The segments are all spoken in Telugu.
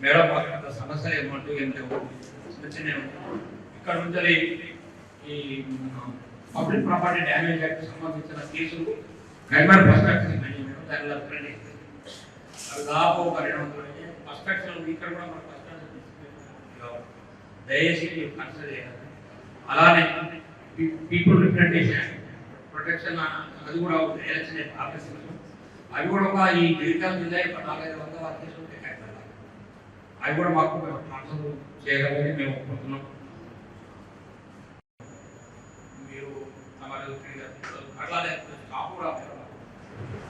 మేడం మాకు అంత సమస్యలు ఏమంటూ ఏం లేవు చిన్న చిన్న ఇక్కడ నుంచి ఈ పబ్లిక్ ప్రాపర్టీ డ్యామేజ్ యాక్ట్ సంబంధించిన కేసులు గైమర్ పర్స్పెక్టివ్ దానిలో ఫ్రెండ్ అది దాదాపు ఒక రెండు వందల పర్స్పెక్టివ్ ఇక్కడ కూడా మన పర్స్పెక్టివ్ దయచేసి కన్సిడర్ చేయాలి. అలానే పీపుల్ రిప్రజెంటేషన్ ప్రొటెక్షన్ అది కూడా ఎలక్షన్ ఆఫీసర్స్ అవి కూడా ఒక ఈ డిజిటల్ జిల్లా ఒక నాలుగైదు వందల కేసులు ఉంటాయి అవి కూడా మాకు ట్రాన్స్ఫర్ చేయగలని మేము ఒప్పుకుంటున్నాం మీరు తమరు అట్లానే స్టాఫ్ కూడా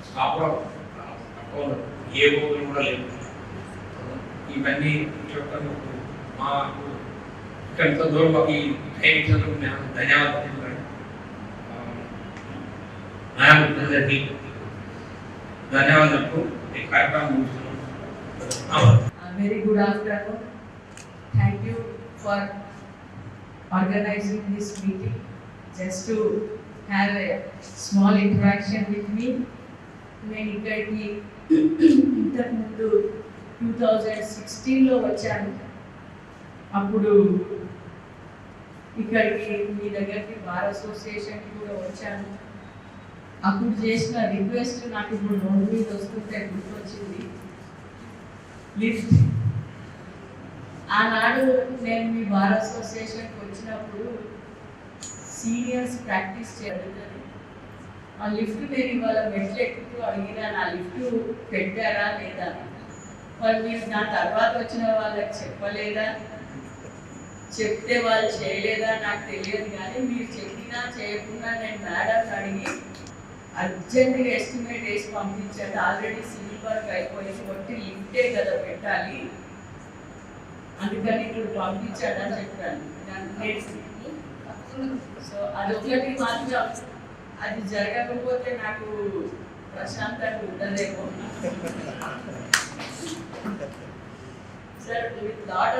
స్టాఫ్ కూడా తక్కువ ఉన్నారు. ఏ ఊరు కూడా లేవు ఇవన్నీ చెప్పడం మాకు ఇక్కడ ఇంత దూరం మాకు ఈ టైం ఇచ్చినందుకు మేము ధన్యవాదాలు తెలుపుతున్నాను. ఆ, నా మిత్రులందరికీ ధన్యవాదాలు ఈ కార్యక్రమం ముగిస్తున్నాం Uh, very good afternoon. Thank you for organizing this meeting. Just to have a small interaction with me. నేను ఇక్కడికి ఇంతకుముందు టూ థౌజండ్ సిక్స్టీన్లో వచ్చాను అప్పుడు ఇక్కడికి మీ దగ్గరికి బార్ అసోసియేషన్కి కూడా వచ్చాను అప్పుడు చేసిన రిక్వెస్ట్ నాకు ఇప్పుడు రోడ్డు మీద వస్తుంటే గుర్తొచ్చింది లిఫ్ట్ ఆనాడు నేను మీ బార్ అసోసియేషన్కి వచ్చినప్పుడు సీనియర్స్ ప్రాక్టీస్ చేయగలుగుతుంది ఆ లిఫ్ట్ నేను ఇవాళ మెట్లు ఎక్కుతూ అడిగినా నా లిఫ్ట్ పెట్టారా లేదా? వాళ్ళు మీరు నా తర్వాత వచ్చిన వాళ్ళకి చెప్పలేదా? చెప్తే వాళ్ళు చేయలేదా? నాకు తెలియదు కానీ మీరు చెప్పినా చేయకుండా నేను మేడం అడిగి అర్జెంటుగా ఎస్టిమేట్ వేసి పంపించాడు ఆల్రెడీ సివిల్ వర్క్ అయిపోయింది కొట్టి లిఫ్టే కదా పెట్టాలి. అందుకని ఇప్పుడు పంపించాడని చెప్పాను. సో అదొకటి మాత్రం అది జరగకపోతే నాకు ప్రశాంతంగా ఉండదేమో. Sir with lot of